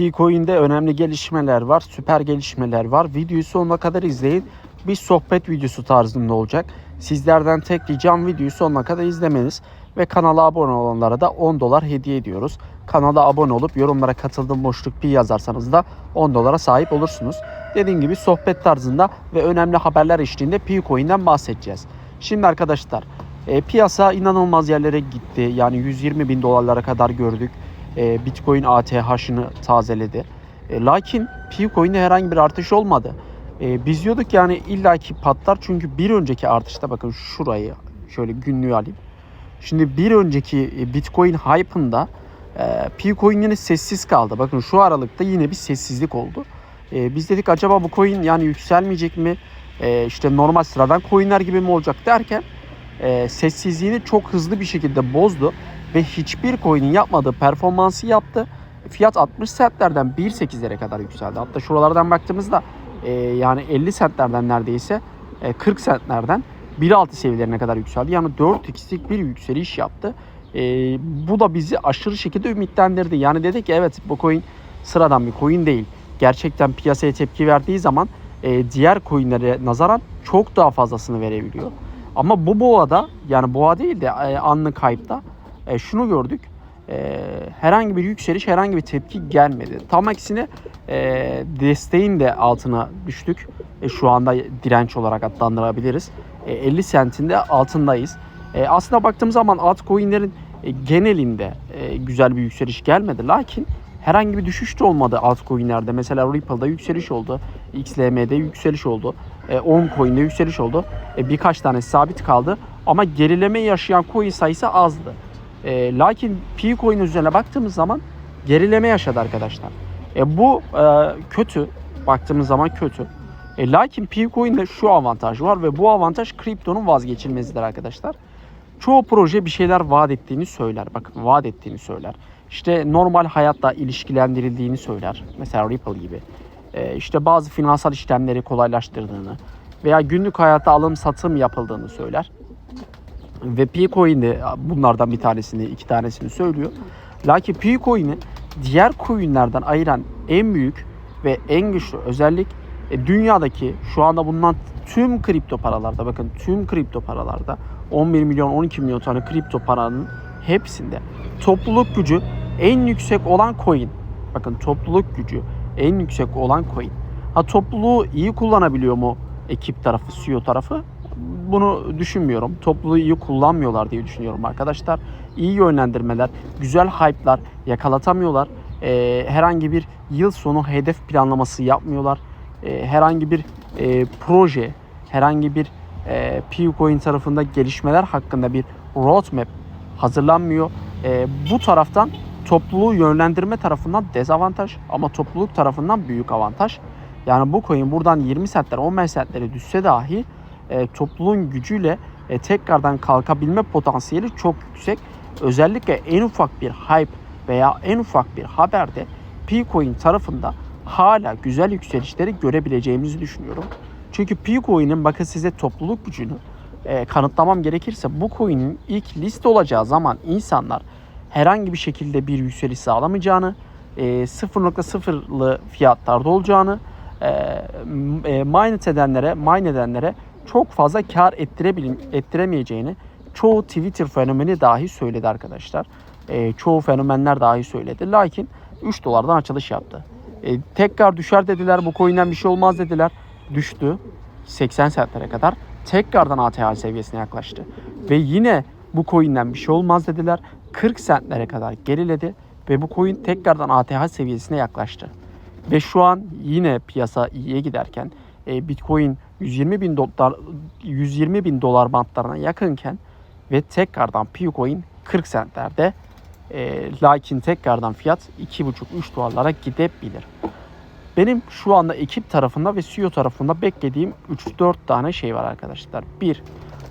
Picoin'de önemli gelişmeler var, süper gelişmeler var. Videoyu sonuna kadar izleyin. Bir sohbet videosu tarzında olacak. Sizlerden tek ricam videoyu sonuna kadar izlemeniz ve kanala abone olanlara da 10 dolar hediye ediyoruz. Kanala abone olup yorumlara katıldığım boşluk pi yazarsanız da 10 dolara sahip olursunuz. Dediğim gibi sohbet tarzında ve önemli haberler eşliğinde Picoin'den bahsedeceğiz. Şimdi arkadaşlar e, piyasa inanılmaz yerlere gitti. Yani 120 bin dolarlara kadar gördük. E, Bitcoin ATH'ını tazeledi. E, lakin Picoin'de herhangi bir artış olmadı. E, biz diyorduk yani illaki patlar çünkü bir önceki artışta bakın şurayı şöyle günlüğü alayım. Şimdi bir önceki e, Bitcoin hype'ında e, Picoin yine sessiz kaldı. Bakın şu aralıkta yine bir sessizlik oldu. Biz dedik acaba bu coin yani yükselmeyecek mi? E, işte normal sıradan coinler gibi mi olacak derken sessizliğini çok hızlı bir şekilde bozdu ve hiçbir coin'in yapmadığı performansı yaptı. Fiyat 60 centlerden 1.8'lere kadar yükseldi. Hatta şuralardan baktığımızda e, yani 50 centlerden neredeyse e, 40 centlerden 1.6 seviyelerine kadar yükseldi. Yani 4x'lik bir yükseliş yaptı. E, bu da bizi aşırı şekilde ümitlendirdi. Yani dedi ki evet bu coin sıradan bir coin değil. Gerçekten piyasaya tepki verdiği zaman e, diğer coinlere nazaran çok daha fazlasını verebiliyor. Ama bu boğada yani boğa değil de e, anlık hype'da e, şunu gördük. E, herhangi bir yükseliş, herhangi bir tepki gelmedi. Tam aksine e, desteğin de altına düştük. E, şu anda direnç olarak adlandırabiliriz. E, 50 sentin de altındayız. E, aslında baktığımız zaman altcoin'lerin e, genelinde e, güzel bir yükseliş gelmedi. Lakin herhangi bir düşüş de olmadı altcoin'lerde. Mesela Ripple'da yükseliş oldu. XLM'de yükseliş oldu. E, Oncoin'de yükseliş oldu. E, birkaç tane sabit kaldı. Ama gerileme yaşayan coin sayısı azdı. E, lakin P-Coin üzerine baktığımız zaman gerileme yaşadı arkadaşlar. E, bu e, kötü. Baktığımız zaman kötü. E, lakin P-Coin'de şu avantaj var ve bu avantaj kriptonun vazgeçilmezidir arkadaşlar. Çoğu proje bir şeyler vaat ettiğini söyler. Bakın vaat ettiğini söyler. İşte normal hayatta ilişkilendirildiğini söyler. Mesela Ripple gibi. E, işte bazı finansal işlemleri kolaylaştırdığını veya günlük hayatta alım satım yapıldığını söyler. Ve Picoin de bunlardan bir tanesini, iki tanesini söylüyor. Lakin Picoin'i diğer coinlerden ayıran en büyük ve en güçlü özellik e, dünyadaki şu anda bulunan tüm kripto paralarda bakın tüm kripto paralarda 11 milyon 12 milyon tane kripto paranın hepsinde topluluk gücü en yüksek olan coin. Bakın topluluk gücü en yüksek olan coin. Ha topluluğu iyi kullanabiliyor mu ekip tarafı, CEO tarafı? Bunu düşünmüyorum. Topluluğu iyi kullanmıyorlar diye düşünüyorum arkadaşlar. İyi yönlendirmeler, güzel hype'lar yakalatamıyorlar. Ee, herhangi bir yıl sonu hedef planlaması yapmıyorlar. Ee, herhangi bir e, proje, herhangi bir e, Picoin tarafında gelişmeler hakkında bir roadmap hazırlanmıyor. E, bu taraftan topluluğu yönlendirme tarafından dezavantaj ama topluluk tarafından büyük avantaj. Yani bu coin buradan 20 centler 15 centlere düşse dahi e, topluluğun gücüyle e, tekrardan kalkabilme potansiyeli çok yüksek. Özellikle en ufak bir hype veya en ufak bir haberde Picoin tarafında hala güzel yükselişleri görebileceğimizi düşünüyorum. Çünkü Picoin'in bakın size topluluk gücünü e, kanıtlamam gerekirse bu coin'in ilk liste olacağı zaman insanlar herhangi bir şekilde bir yükseliş sağlamayacağını, e, 0.0'lı fiyatlarda olacağını, e, e, mine edenlere, mine edenlere çok fazla kar ettiremeyeceğini çoğu Twitter fenomeni dahi söyledi arkadaşlar. E, çoğu fenomenler dahi söyledi. Lakin 3 dolardan açılış yaptı. E, tekrar düşer dediler. Bu coin'den bir şey olmaz dediler. Düştü. 80 centlere kadar tekrardan ATH seviyesine yaklaştı. Ve yine bu coin'den bir şey olmaz dediler. 40 centlere kadar geriledi ve bu coin tekrardan ATH seviyesine yaklaştı. Ve şu an yine piyasa iyiye giderken e, Bitcoin 120 bin dolar 120 bin dolar bantlarına yakınken ve tekrardan Picoin 40 centlerde e, lakin tekrardan fiyat 2,5-3 dolarlara gidebilir. Benim şu anda ekip tarafında ve CEO tarafında beklediğim 3-4 tane şey var arkadaşlar. Bir,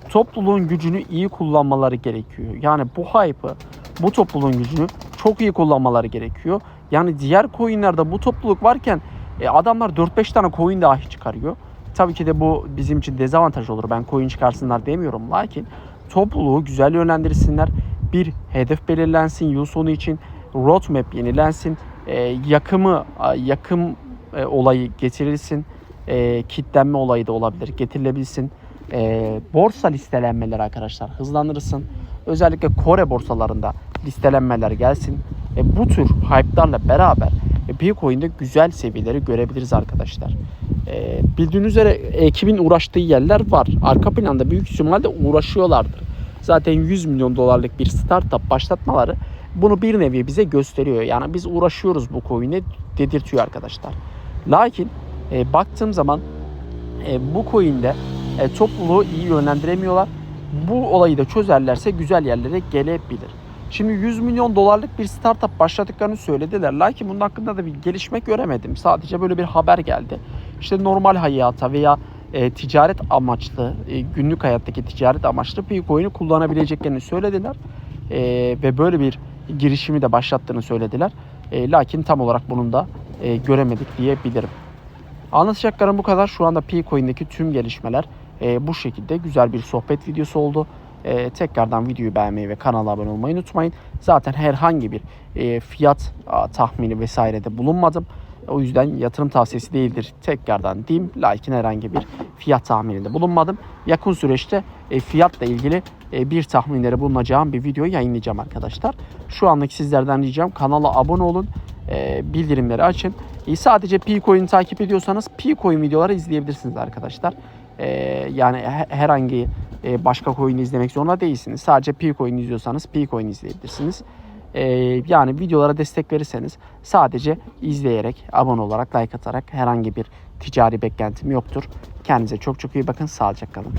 topluluğun gücünü iyi kullanmaları gerekiyor. Yani bu hype'ı, bu topluluğun gücünü çok iyi kullanmaları gerekiyor. Yani diğer coinlerde bu topluluk varken e, adamlar 4-5 tane coin dahi çıkarıyor. Tabii ki de bu bizim için dezavantaj olur. Ben coin çıkarsınlar demiyorum. Lakin topluluğu güzel yönlendirsinler. Bir hedef belirlensin yıl sonu için. Roadmap yenilensin e, yakımı yakım e, olayı getirilsin. E, kitlenme olayı da olabilir. Getirilebilsin. E, borsa listelenmeleri arkadaşlar hızlandırılsın. Özellikle Kore borsalarında listelenmeler gelsin. E, bu tür hype'larla beraber Bitcoin'de güzel seviyeleri görebiliriz arkadaşlar. E, bildiğiniz üzere ekibin uğraştığı yerler var. Arka planda büyük ihtimalle uğraşıyorlardır. Zaten 100 milyon dolarlık bir startup başlatmaları bunu bir nevi bize gösteriyor. Yani biz uğraşıyoruz bu coin'e dedirtiyor arkadaşlar. Lakin e, baktığım zaman e, bu coin'de e, topluluğu iyi yönlendiremiyorlar. Bu olayı da çözerlerse güzel yerlere gelebilir. Şimdi 100 milyon dolarlık bir startup başladıklarını söylediler. Lakin bunun hakkında da bir gelişme göremedim. Sadece böyle bir haber geldi. İşte normal hayata veya e, ticaret amaçlı, e, günlük hayattaki ticaret amaçlı Bitcoin'i kullanabileceklerini söylediler. E, ve böyle bir girişimi de başlattığını söylediler. E, lakin tam olarak bunun da e, göremedik diyebilirim. Anlatacaklarım bu kadar. Şu anda Picoin'deki tüm gelişmeler e, bu şekilde güzel bir sohbet videosu oldu. E, tekrardan videoyu beğenmeyi ve kanala abone olmayı unutmayın. Zaten herhangi bir e, fiyat a, tahmini vesairede bulunmadım. O yüzden yatırım tavsiyesi değildir. Tekrardan diyeyim. Lakin herhangi bir fiyat tahmininde bulunmadım. Yakın süreçte e, fiyatla ilgili e, bir tahminleri bulunacağım bir video yayınlayacağım arkadaşlar. Şu anlık sizlerden ricam kanala abone olun. E, bildirimleri açın. E, sadece Picoin'i takip ediyorsanız Picoin videoları izleyebilirsiniz arkadaşlar. E, yani he- herhangi e, başka coin izlemek zorunda değilsiniz. Sadece Picoin izliyorsanız Picoin izleyebilirsiniz. E, yani videolara destek verirseniz sadece izleyerek, abone olarak, like atarak herhangi bir ticari beklentim yoktur. Kendinize çok çok iyi bakın. Sağlıcakla kalın.